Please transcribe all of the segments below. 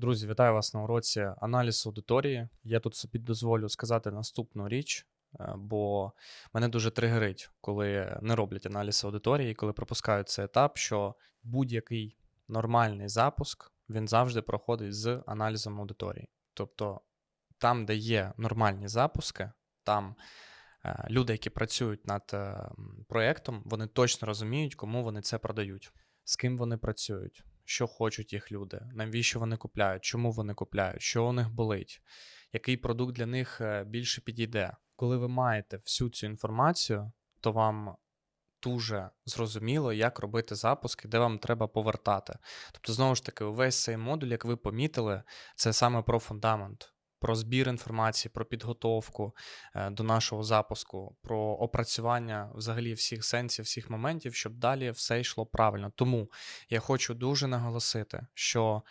Друзі, вітаю вас на уроці аналіз аудиторії. Я тут собі дозволю сказати наступну річ, е, бо мене дуже тригерить, коли не роблять аналіз аудиторії, коли пропускають цей етап, що будь-який нормальний запуск він завжди проходить з аналізом аудиторії. Тобто там, де є нормальні запуски, там е, люди, які працюють над е, проєктом, вони точно розуміють, кому вони це продають, з ким вони працюють, що хочуть їх люди, навіщо вони купляють, чому вони купляють, що у них болить, який продукт для них е, більше підійде. Коли ви маєте всю цю інформацію, то вам дуже зрозуміло, як робити запуски, де вам треба повертати. Тобто, знову ж таки, увесь цей модуль, як ви помітили, це саме про фундамент. Про збір інформації, про підготовку е, до нашого запуску, про опрацювання взагалі всіх сенсів, всіх моментів, щоб далі все йшло правильно. Тому я хочу дуже наголосити, що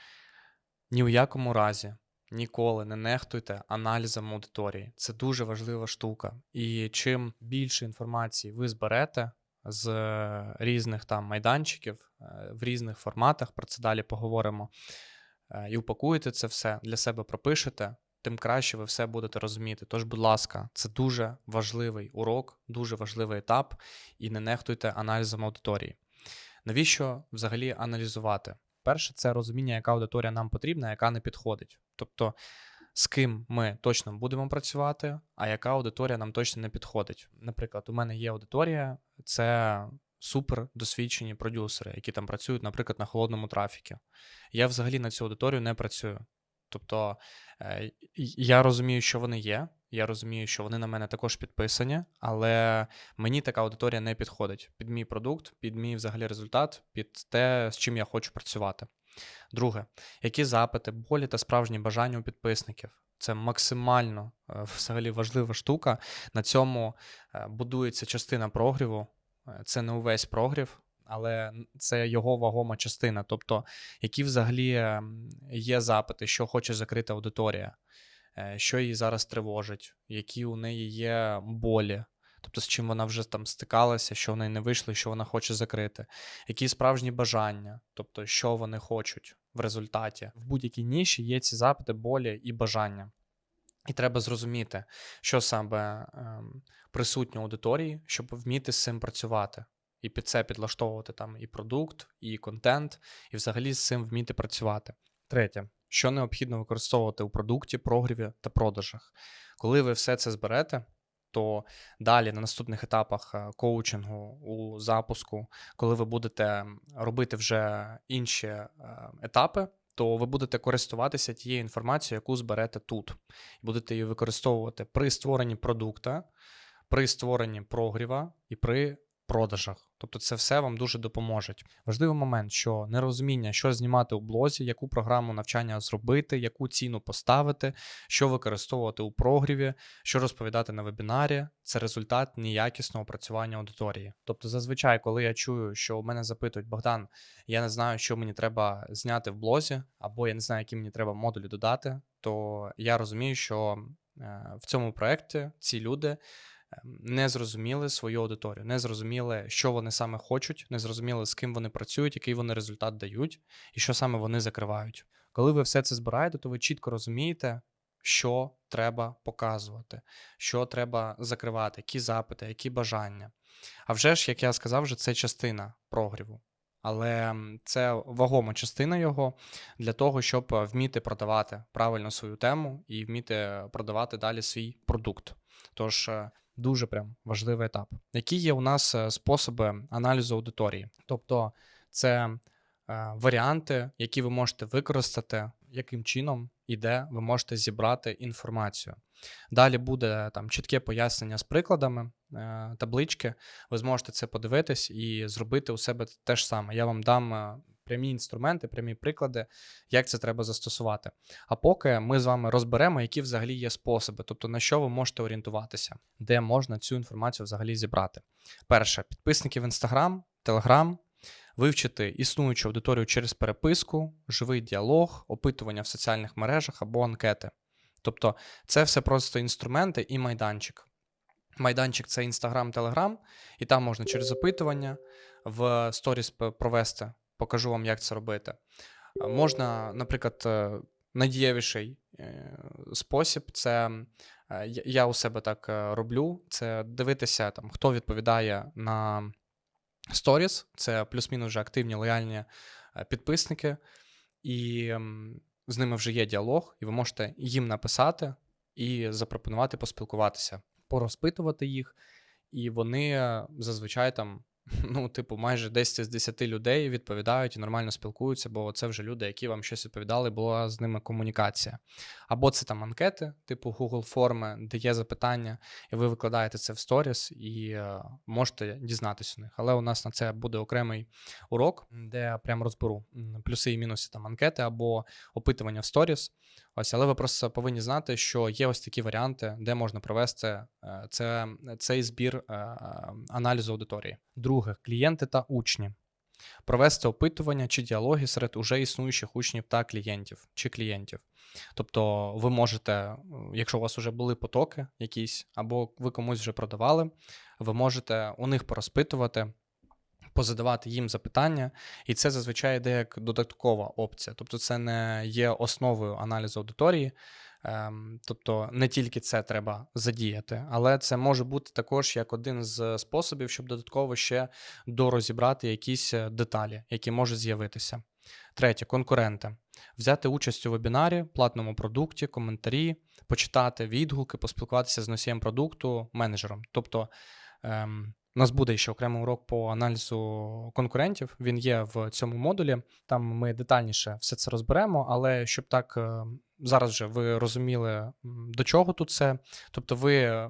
ні в якому разі ніколи не нехтуйте аналізом аудиторії. Це дуже важлива штука. І чим більше інформації ви зберете з е, різних там майданчиків, е, в різних форматах, про це далі поговоримо. І упакуєте це все для себе пропишете, тим краще ви все будете розуміти. Тож, будь ласка, це дуже важливий урок, дуже важливий етап, і не нехтуйте аналізом аудиторії. Навіщо взагалі аналізувати? Перше, це розуміння, яка аудиторія нам потрібна, яка не підходить. Тобто, з ким ми точно будемо працювати, а яка аудиторія нам точно не підходить. Наприклад, у мене є аудиторія, це супер досвідчені продюсери, які там працюють, наприклад, на холодному трафікі. Я взагалі на цю аудиторію не працюю. Тобто е, я розумію, що вони є. Я розумію, що вони на мене також підписані, але мені така аудиторія не підходить під мій продукт, під мій взагалі результат, під те, з чим я хочу працювати. Друге, які запити, болі та справжні бажання у підписників. Це максимально е, взагалі важлива штука. На цьому е, будується частина прогріву. Це не увесь прогрів, але це його вагома частина. Тобто, які взагалі ем, є запити, що хоче закрити аудиторія, е, що її зараз тривожить, які у неї є болі. Тобто, з чим вона вже там стикалася, що в неї не вийшло, що вона хоче закрити, які справжні бажання, тобто, що вони хочуть в результаті. В будь-якій ніші є ці запити, болі і бажання. І треба зрозуміти, що саме ем, присутньо аудиторії, щоб вміти з цим працювати. І під це підлаштовувати там і продукт, і контент, і взагалі з цим вміти працювати. Третє, що необхідно використовувати у продукті, прогріві та продажах. Коли ви все це зберете, то далі на наступних етапах е, коучингу у запуску, коли ви будете робити вже інші е, етапи, то ви будете користуватися тією інформацією, яку зберете тут, і будете її використовувати при створенні продукта, при створенні прогріва і при продажах. Тобто це все вам дуже допоможе. Важливий момент, що нерозуміння, що знімати у блозі, яку програму навчання зробити, яку ціну поставити, що використовувати у прогріві, що розповідати на вебінарі, це результат неякісного працювання аудиторії. Тобто, зазвичай, коли я чую, що у мене запитують Богдан, я не знаю, що мені треба зняти в блозі, або я не знаю, які мені треба модулі додати, то я розумію, що е, в цьому проєкті ці люди не зрозуміли свою аудиторію, не зрозуміли, що вони саме хочуть, не зрозуміли, з ким вони працюють, який вони результат дають, і що саме вони закривають. Коли ви все це збираєте, то ви чітко розумієте, що треба показувати, що треба закривати, які запити, які бажання. А вже ж, як я сказав, вже це частина прогріву. Але це вагома частина його для того, щоб вміти продавати правильно свою тему і вміти продавати далі свій продукт. Тож е, дуже прям важливий етап. Які є у нас е, способи аналізу аудиторії? Тобто, це е, варіанти, які ви можете використати, яким чином і де ви можете зібрати інформацію. Далі буде там чітке пояснення з прикладами, е, таблички. Ви зможете це подивитись і зробити у себе те ж саме. Я вам дам прямі інструменти, прямі приклади, як це треба застосувати. А поки ми з вами розберемо, які взагалі є способи, тобто на що ви можете орієнтуватися, де можна цю інформацію взагалі зібрати. Перше, підписники в Instagram, Telegram, вивчити існуючу аудиторію через переписку, живий діалог, опитування в соціальних мережах або анкети. Тобто, це все просто інструменти і майданчик. Майданчик це Telegram, і там можна через опитування в сторіс провести. Покажу вам, як це робити. Можна, наприклад, е, найдієвіший е, спосіб це е, я- у себе так роблю: це дивитися, там, хто відповідає на сторіс, це плюс-мінус вже активні лояльні підписники, і з ними вже є діалог, і ви можете їм написати і запропонувати поспілкуватися, порозпитувати їх. І вони зазвичай там, ну, типу, майже 10 з 10 людей відповідають і нормально спілкуються, бо це вже люди, які вам щось відповідали, була з ними комунікація. Або це там анкети, типу Google форми, де є запитання, і ви викладаєте це в сторіс і е, можете дізнатися у них. Але у нас на це буде окремий урок, де я прям розберу плюси і мінуси там анкети або опитування в сторіс. Ось, але ви просто повинні знати, що є ось такі варіанти, де можна провести е, це, цей збір е, аналізу аудиторії. Друге, клієнти та учні. Провести опитування чи діалоги серед уже існуючих учнів та клієнтів чи клієнтів. Тобто, ви можете, е, якщо у вас вже були потоки якісь, або ви комусь вже продавали, ви можете у них порозпитувати, позадавати їм запитання, і це зазвичай йде як додаткова опція. Тобто, це не є основою аналізу аудиторії. Ем, Тобто не тільки це треба задіяти, але це може бути також як один з способів, щоб додатково ще дорозібрати якісь е, деталі, які можуть з'явитися. Третє конкуренти. Взяти участь у вебінарі, платному продукті, коментарі, почитати відгуки, поспілкуватися з носієм продукту, менеджером. Тобто ем, у нас буде ще окремий урок по аналізу конкурентів. Він є в цьому модулі. Там ми детальніше все це розберемо, але щоб так е, зараз вже ви розуміли, до чого тут це. Тобто, ви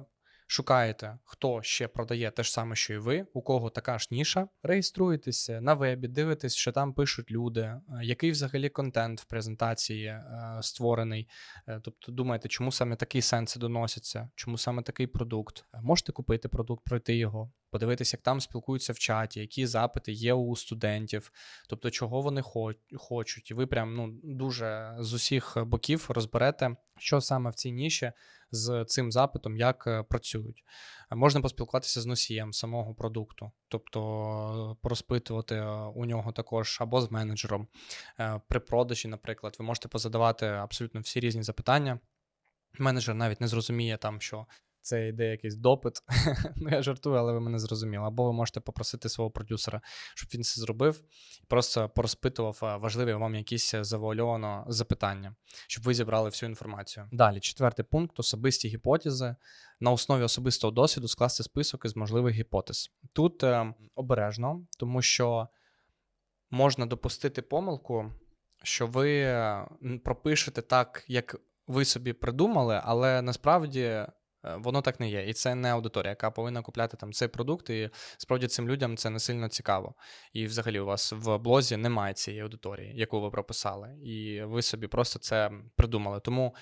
шукаєте, хто ще продає те ж саме, що і ви, у кого така ж ніша. Реєструєтеся на вебі, дивитесь, що там пишуть люди, е, який взагалі контент в презентації е, створений. Е, Тобто думаєте, чому саме такі сенси доносяться, чому саме такий продукт. Можете купити продукт, пройти його, подивитися, як там спілкуються в чаті, які запити є у студентів, тобто чого вони хо- хочуть. І ви прям ну дуже з усіх боків розберете, що саме в цій ніші з цим запитом, як е, працюють. Е, Можна поспілкуватися з носієм самого продукту, тобто порозпитувати е, у нього також або з менеджером. При продажі, наприклад, ви можете позадавати абсолютно всі різні запитання. Менеджер навіть не зрозуміє там, що це йде якийсь допит. ну, я жартую, але ви мене зрозуміли. Або ви можете попросити свого продюсера, щоб він це зробив, просто порозпитував е, важливі вам якісь завуальовано запитання, щоб ви зібрали всю інформацію. Далі, четвертий пункт: особисті гіпотези. На основі особистого досвіду скласти список із можливих гіпотез. Тут е, обережно, тому що можна допустити помилку, що ви е, пропишете так, як ви собі придумали, але насправді е, воно так не є. І це не аудиторія, яка повинна купляти там цей продукт. І справді цим людям це не сильно цікаво. І взагалі у вас в блозі немає цієї аудиторії, яку ви прописали, і ви собі просто це придумали. Тому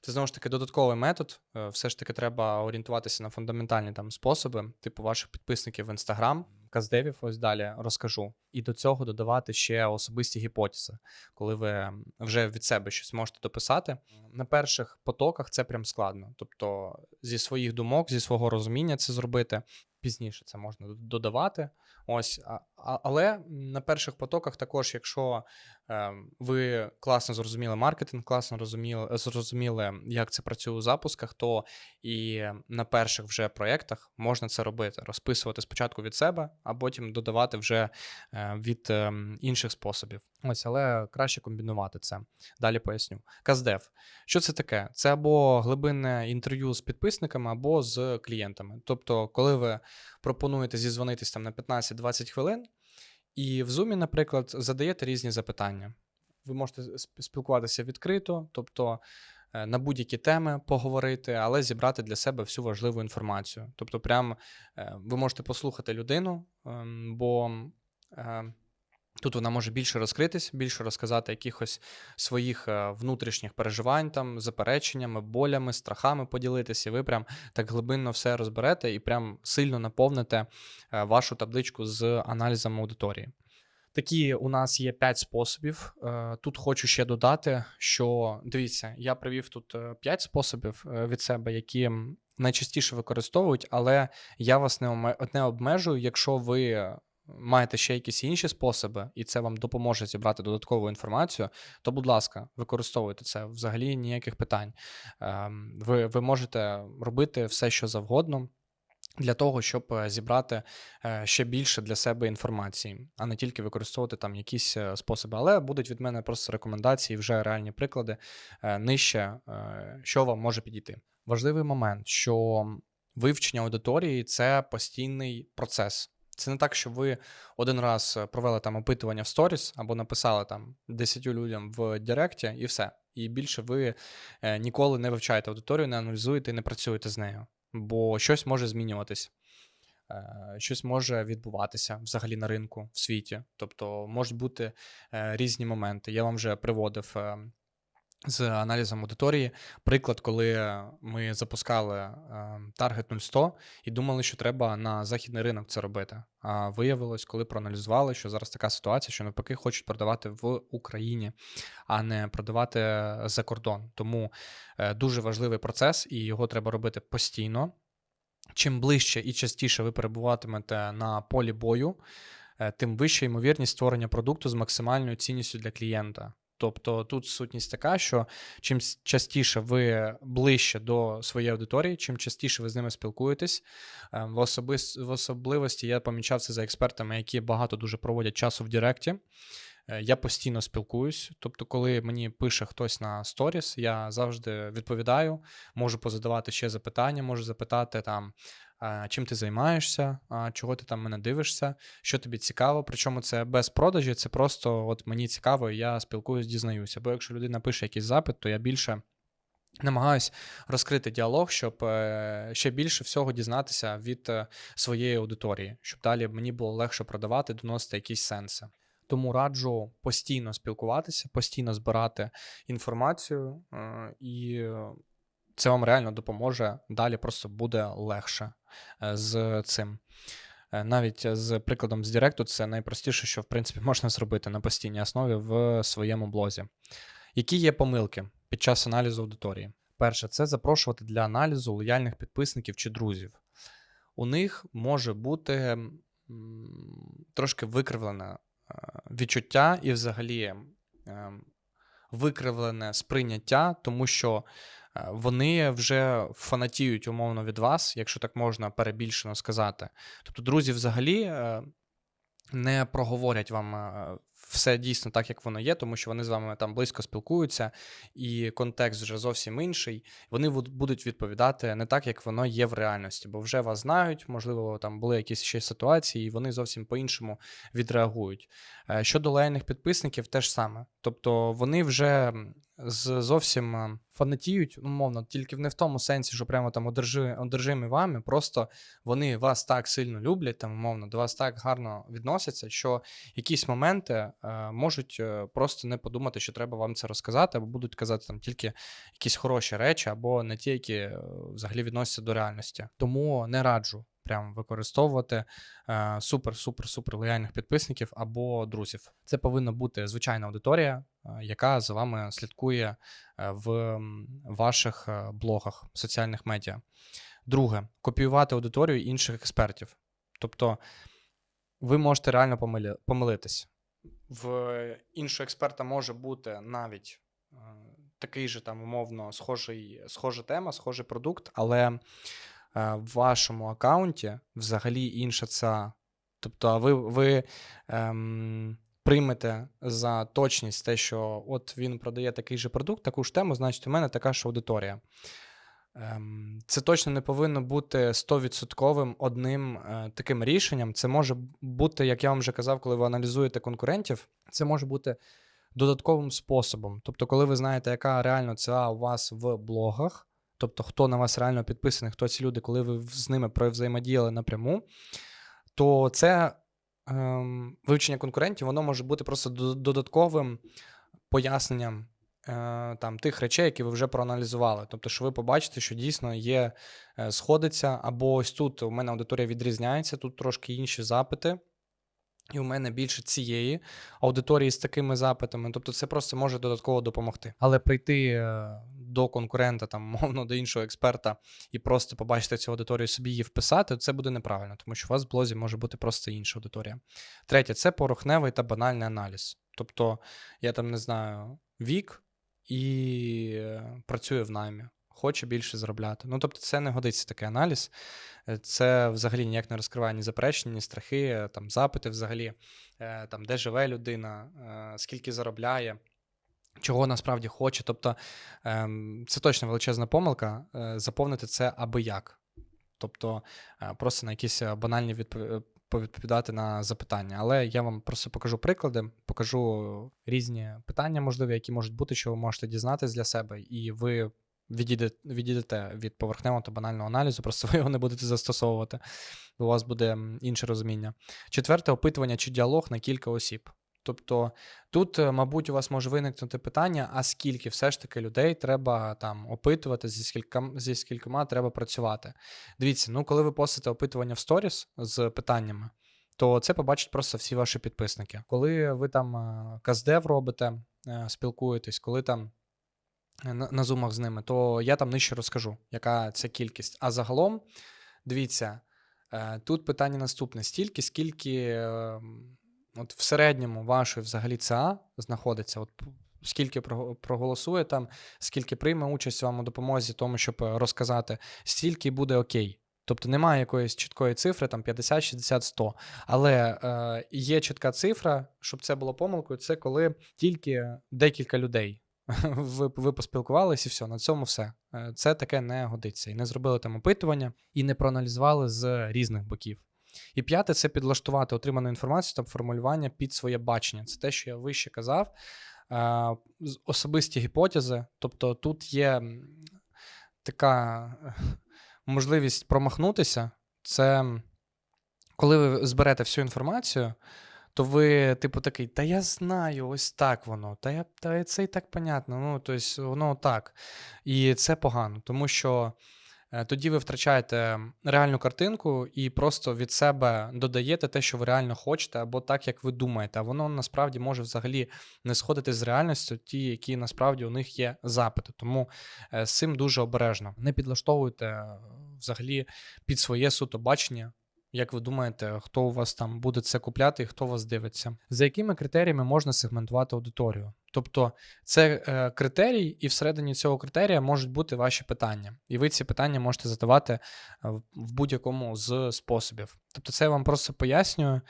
це знову ж таки додатковий метод. Е, Все ж таки треба орієнтуватися на фундаментальні там способи, типу ваших підписників в Інстаграм, каздевів, ось далі розкажу. І до цього додавати ще особисті гіпотези, коли ви вже від себе щось можете дописати. На перших потоках це прям складно. Тобто зі своїх думок, зі свого розуміння це зробити. Пізніше це можна додавати. Ось, але на перших потоках також, якщо е, ви класно зрозуміли маркетинг, класно розуміли, зрозуміли, як це працює у запусках, то і на перших вже проєктах можна це робити, розписувати спочатку від себе, а потім додавати вже е, від е, інших способів. Ось, але краще комбінувати це. Далі поясню. Каздев. Що це таке? Це або глибинне інтерв'ю з підписниками, або з клієнтами. Тобто, коли ви пропонуєте зізвонитись там на 15-20 хвилин, і в Zoom, наприклад, задаєте різні запитання. Ви можете сп- спілкуватися відкрито, тобто е, на будь-які теми поговорити, але зібрати для себе всю важливу інформацію. Тобто, прям е, ви можете послухати людину, ем, бо е, тут вона може більше розкритись, більше розказати якихось своїх е, внутрішніх переживань, там, запереченнями, болями, страхами поділитися. І ви прям так глибинно все розберете і прям сильно наповните е, вашу табличку з аналізом аудиторії. Такі у нас є 5 способів. Е, Тут хочу ще додати, що дивіться, я привів тут 5 способів від себе, які найчастіше використовують, але я вас не обмежую, якщо ви маєте ще якісь інші способи, і це вам допоможе зібрати додаткову інформацію, то, будь ласка, використовуйте це взагалі ніяких питань. Ем, ви, ви можете робити все, що завгодно. Для того, щоб е, зібрати е, ще більше для себе інформації, а не тільки використовувати там якісь е, способи. Але будуть від мене просто рекомендації, вже реальні приклади нижче, що вам може підійти. Важливий момент, що вивчення аудиторії це постійний процес. Це не так, що ви один раз провели там опитування в сторіс або написали там 10 людям в Директі, і все. І більше ви ніколи не вивчаєте аудиторію, не аналізуєте і не працюєте з нею бо щось може змінюватись. Е, щось може відбуватися взагалі на ринку в світі. Тобто можуть бути е, різні моменти. Я вам вже приводив е, з аналізом аудиторії. Приклад, коли ми запускали Target 0100 і думали, що треба на західний ринок це робити. А виявилось, коли проаналізували, що зараз така ситуація, що навпаки хочуть продавати в Україні, а не продавати за кордон. Тому е, дуже важливий процес, і його треба робити постійно. Чим ближче і частіше ви перебуватимете на полі бою, е, тим вища ймовірність створення продукту з максимальною цінністю для клієнта. Тобто тут сутність така, що чим частіше ви ближче до своєї аудиторії, чим частіше ви з ними спілкуєтесь. Е, в, особис... в особливості я помічав це за експертами, які багато дуже проводять часу в Директі. Е, я постійно спілкуюсь. Тобто, коли мені пише хтось на сторіс, я завжди відповідаю, можу позадавати ще запитання, можу запитати там, чим ти займаєшся, чого ти там мене дивишся, що тобі цікаво. Причому це без продажі, це просто от мені цікаво, і я спілкуюсь, дізнаюся. Бо якщо людина пише якийсь запит, то я більше. Намагаюсь розкрити діалог, щоб е, ще більше всього дізнатися від е, своєї аудиторії, щоб далі мені було легше продавати, доносити якісь сенси. Тому раджу постійно спілкуватися, постійно збирати інформацію е, і це вам реально допоможе. Далі просто буде легше е, з цим. Е, навіть з прикладом з Директу, це найпростіше, що в принципі можна зробити на постійній основі в своєму блозі. Які є помилки під час аналізу аудиторії? Перше, це запрошувати для аналізу лояльних підписників чи друзів. У них може бути трошки викривлене е, відчуття і, взагалі, ем, викривлене сприйняття, тому що Е, вони вже фанатіють умовно від вас, якщо так можна перебільшено сказати. Тобто, друзі, взагалі е, не проговорять вам е, все дійсно так, як воно є, тому що вони з вами там близько спілкуються, і контекст вже зовсім інший. Вони будуть відповідати не так, як воно є в реальності, бо вже вас знають, можливо, там були якісь ще ситуації, і вони зовсім по-іншому відреагують. Щодо лояльних підписників, теж саме. Тобто вони вже з зовсім е, фанатіють, умовно, тільки не в тому сенсі, що прямо там одержи, одержимі вами. Просто вони вас так сильно люблять, там, умовно, до вас так гарно відносяться, що якісь моменти е, можуть е, просто не подумати, що треба вам це розказати, або будуть казати там тільки якісь хороші речі, або не ті, які е, взагалі відносяться до реальності. Тому не раджу прям використовувати супер-супер-супер лояльних підписників або друзів. Це повинна бути звичайна аудиторія, яка за вами слідкує е, в ваших е, блогах, соціальних медіа. Друге, копіювати аудиторію інших експертів. Тобто ви можете реально помилитись. В іншого експерта може бути навіть е, такий же там, умовно, схожий, схожа тема, схожий продукт, але в вашому аккаунті взагалі інша ця. Тобто, ви ви ем, приймете за точність те, що от він продає такий же продукт, таку ж тему, значить, у мене така ж аудиторія. Ем, це точно не повинно бути 100% одним е, таким рішенням. Це може бути, як я вам вже казав, коли ви аналізуєте конкурентів, це може бути додатковим способом. Тобто, коли ви знаєте, яка реально ціна у вас в блогах, тобто хто на вас реально підписаний, хто ці люди, коли ви з ними взаємодіяли напряму, то це ем, вивчення конкурентів, воно може бути просто додатковим поясненням е, там тих речей, які ви вже проаналізували. Тобто, що ви побачите, що дійсно є, е, сходиться, або ось тут у мене аудиторія відрізняється, тут трошки інші запити. І у мене більше цієї аудиторії з такими запитами, тобто це просто може додатково допомогти. Але прийти е, до конкурента, там, мовно, до іншого експерта, і просто побачити цю аудиторію собі її вписати, це буде неправильно, тому що у вас в блозі може бути просто інша аудиторія. Третє це порохневий та банальний аналіз. Тобто, я там не знаю, вік і е, працює в наймі. Хоче більше заробляти. Ну, тобто, це не годиться такий аналіз. Е, Це взагалі ніяк не розкриває ні заперечення, ні страхи, там запити взагалі, е, там, де живе людина, скільки заробляє, чого насправді хоче. Тобто, ем, це точно величезна помилка е, заповнити це аби як. Тобто, е, просто на якісь е, банальні відпо- повідповідати на запитання. Але я вам просто покажу приклади, покажу різні питання, можливі, які можуть бути, що ви можете дізнатись для себе, і ви відійдете, від поверхневого та банального аналізу, просто ви його не будете застосовувати, у вас буде інше розуміння. Четверте опитування чи діалог на кілька осіб. Тобто тут, е, мабуть, у вас може виникнути питання: а скільки все ж таки людей треба там опитувати, зі скількома, зі скількома треба працювати. Дивіться, ну коли ви постите опитування в сторіс з питаннями, то це побачать просто всі ваші підписники. Коли ви там е, каздев робите, е, спілкуєтесь, коли там на, на зумах з ними, то я там нижче розкажу, яка це кількість. А загалом, дивіться, тут питання наступне: стільки, скільки е, от в середньому вашої взагалі ЦА знаходиться, от скільки про- проголосує там, скільки прийме участь вам у допомозі тому, щоб е, розказати, стільки буде окей. Тобто немає якоїсь чіткої цифри, там 50, 60, 100. Але е, є чітка цифра, щоб це було помилкою, це коли тільки декілька людей ви, ви поспілкувалися і все, на цьому все. Е, Це таке не годиться. І не зробили там опитування, і не проаналізували з різних боків. І п'яте це підлаштувати отриману інформацію та формулювання під своє бачення. Це те, що я вище казав. Е, Особисті гіпотези. Тобто тут є така е, можливість промахнутися. Це коли ви зберете всю інформацію, то ви, типу, такий, та я знаю, ось так воно, та я та це і так понятно. Ну, тобто, воно так. І це погано, тому що тоді ви втрачаєте реальну картинку і просто від себе додаєте те, що ви реально хочете, або так, як ви думаєте. А воно насправді може взагалі не сходити з реальністю, ті, які насправді у них є запити. Тому е, з цим дуже обережно. Не підлаштовуйте е, взагалі під своє суто бачення. Як ви думаєте, хто у вас там буде це купляти і хто вас дивиться? За якими критеріями можна сегментувати аудиторію? Тобто це е, критерій, і всередині цього критерія можуть бути ваші питання. І ви ці питання можете задавати е, в- будь-якому з способів. Тобто, це я вам просто пояснюю,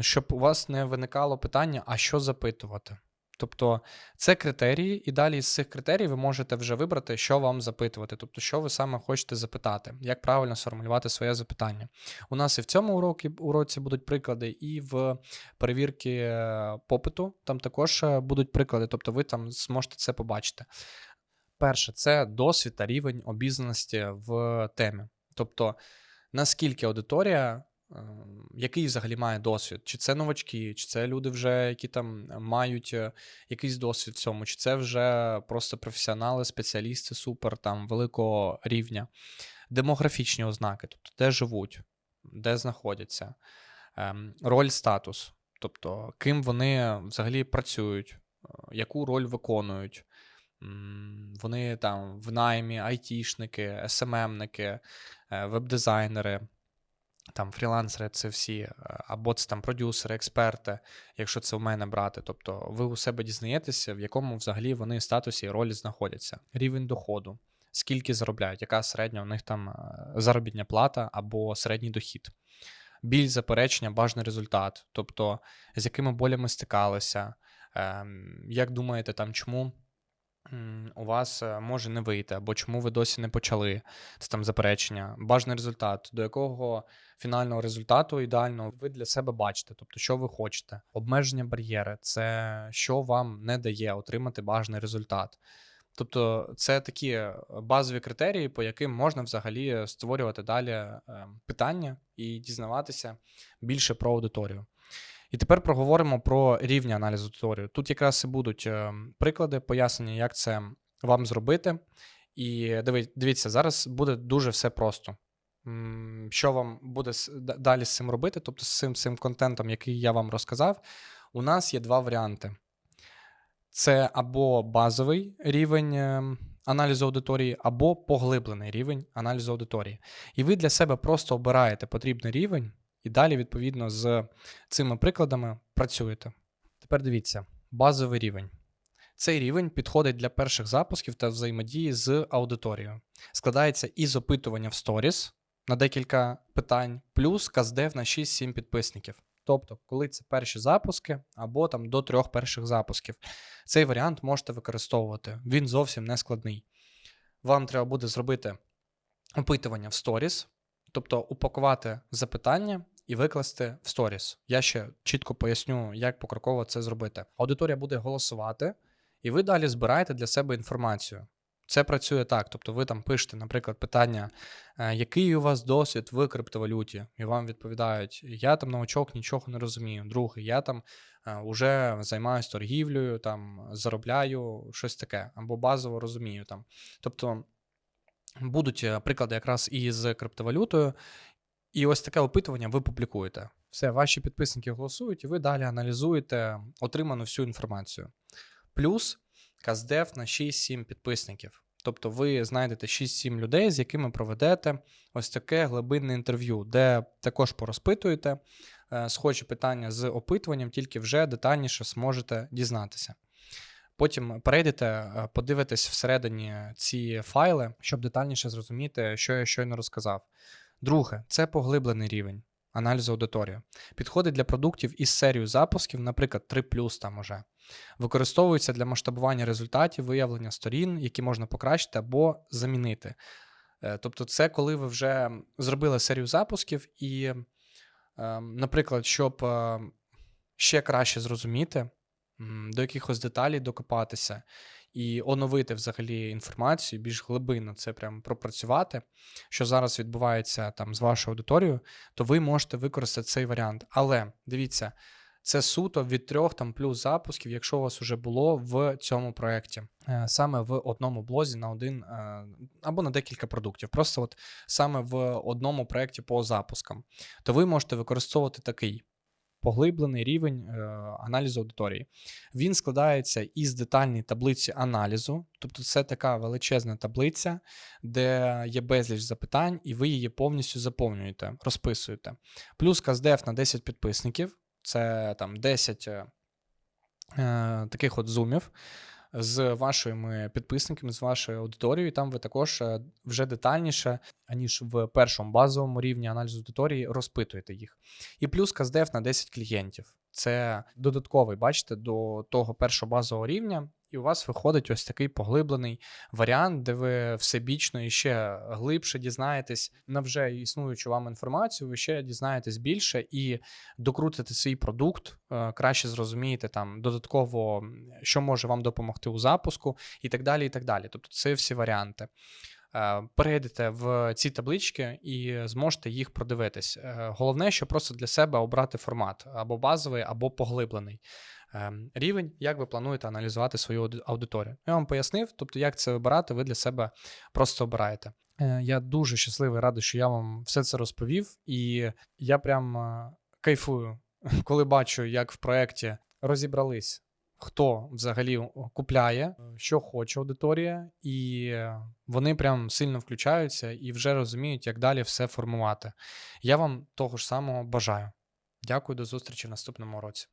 щоб у вас не виникало питання, а що запитувати. Тобто це критерії, і далі з цих критерій ви можете вже вибрати, що вам запитувати, тобто, що ви саме хочете запитати, як правильно сформулювати своє запитання. У нас і в цьому уроці, уроці будуть приклади, і в перевірки е, попиту там також е, будуть приклади, тобто ви там зможете це побачити. Перше, це досвід та рівень обізнаності в темі. Тобто, наскільки аудиторія, який взагалі має досвід, чи це новачки, чи це люди, вже, які там мають е, якийсь досвід в цьому, чи це вже просто професіонали, спеціалісти супер там великого рівня, демографічні ознаки, тобто де живуть, де знаходяться, ем, роль статус, тобто ким вони взагалі працюють, е, яку роль виконують. Вони там в наймі, айтішники, СММники, е, веб-дизайнери, там фрілансери це всі, е, або це там продюсери, експерти, якщо це в мене брати. Тобто ви у себе дізнаєтеся, в якому взагалі вони статусі і ролі знаходяться. Рівень доходу, скільки заробляють, яка середня у них там е, заробітня плата або середній дохід. Біль, заперечення, бажаний результат. Тобто, з якими болями стикалися, ем, як думаєте, там чому у вас е, може не вийти, або чому ви досі не почали це там заперечення, бажаний результат, до якого фінального результату ідеального ви для себе бачите, тобто, що ви хочете. Обмеження бар'єри це що вам не дає отримати бажаний результат. Тобто, це такі е, базові критерії, по яким можна взагалі створювати далі е, питання і дізнаватися більше про аудиторію. І тепер проговоримо про рівні аналізу аудиторії. Тут якраз і будуть е, приклади, пояснення, як це вам зробити. І дивіться, зараз буде дуже все просто. Що вам буде далі з цим робити? Тобто з цим, цим контентом, який я вам розказав, у нас є два варіанти. Це або базовий рівень ем, аналізу аудиторії, або поглиблений рівень аналізу аудиторії. І ви для себе просто обираєте потрібний рівень і далі, відповідно, з цими прикладами працюєте. Тепер дивіться, базовий рівень. Цей рівень підходить для перших запусків та взаємодії з аудиторією. Складається із опитування в сторіс на декілька питань, плюс каздев на 6-7 підписників. Тобто, коли це перші запуски або там до трьох перших запусків, цей варіант можете використовувати. Він зовсім не складний. Вам треба буде зробити опитування в сторіс, тобто упакувати запитання і викласти в сторіс. Я ще чітко поясню, як покроково це зробити. Аудиторія буде голосувати, і ви далі збираєте для себе інформацію. Це працює так. Тобто, ви там пишете, наприклад, питання, е, який у вас досвід в криптовалюті, і вам відповідають: я там новачок нічого не розумію. Другий, я там вже займаюся торгівлею, там заробляю щось таке, або базово розумію там. Тобто будуть е, приклади якраз із криптовалютою, і ось таке опитування ви публікуєте. Все, ваші підписники голосують, і ви далі аналізуєте отриману всю інформацію. Плюс каздев на 6-7 підписників. Тобто ви знайдете 6-7 людей, з якими проведете ось таке глибинне інтерв'ю, де також порозпитуєте е, схожі питання з опитуванням, тільки вже детальніше зможете дізнатися. Потім перейдете, е, подивитесь всередині ці файли, щоб детальніше зрозуміти, що я щойно розказав. Друге, це поглиблений рівень аналізу аудиторії. Підходить для продуктів із серією запусків, наприклад, 3 там уже. Використовується для масштабування результатів, виявлення сторін, які можна покращити або замінити. Е, тобто, це коли ви вже зробили серію запусків, і, ем, наприклад, щоб е, ще краще зрозуміти, до якихось деталей докопатися і оновити взагалі інформацію, більш глибинно це прямо пропрацювати, що зараз відбувається там з вашою аудиторією, то ви можете використати цей варіант. Але дивіться, це суто від трьох там плюс запусків, якщо у вас вже було в цьому проєкті, е, саме в одному блозі на один е, або на декілька продуктів. Просто от саме в одному проєкті по запускам, то ви можете використовувати такий поглиблений рівень е, аналізу аудиторії. Він складається із детальної таблиці аналізу, тобто це така величезна таблиця, де є безліч запитань, і ви її повністю заповнюєте, розписуєте. Плюс Каздеф на 10 підписників, це там 10 е, е, таких от зумів з вашими підписниками, з вашою аудиторією. Там ви також е, вже детальніше, аніж в першому базовому рівні аналізу аудиторії, розпитуєте їх. І плюс каздев на 10 клієнтів. Це додатковий, бачите, до того першого базового рівня і у вас виходить ось такий поглиблений варіант, де ви всебічно і ще глибше дізнаєтесь на вже існуючу вам інформацію, ви ще дізнаєтесь більше і докрутите свій продукт, е, краще зрозумієте там додатково, що може вам допомогти у запуску, і так далі. і так далі. Тобто це всі варіанти. Е, перейдете в ці таблички і зможете їх продивитись. Е, головне, що просто для себе обрати формат або базовий, або поглиблений. Ем, рівень, як ви плануєте аналізувати свою аудиторію. Я вам пояснив, тобто, як це вибирати, ви для себе просто обираєте. Е, я дуже щасливий, радий, що я вам все це розповів, і я прям е, кайфую, коли бачу, як в проєкті розібрались. Хто взагалі купляє, що хоче аудиторія, і вони прям сильно включаються і вже розуміють, як далі все формувати. Я вам того ж самого бажаю. Дякую, до зустрічі в наступному році.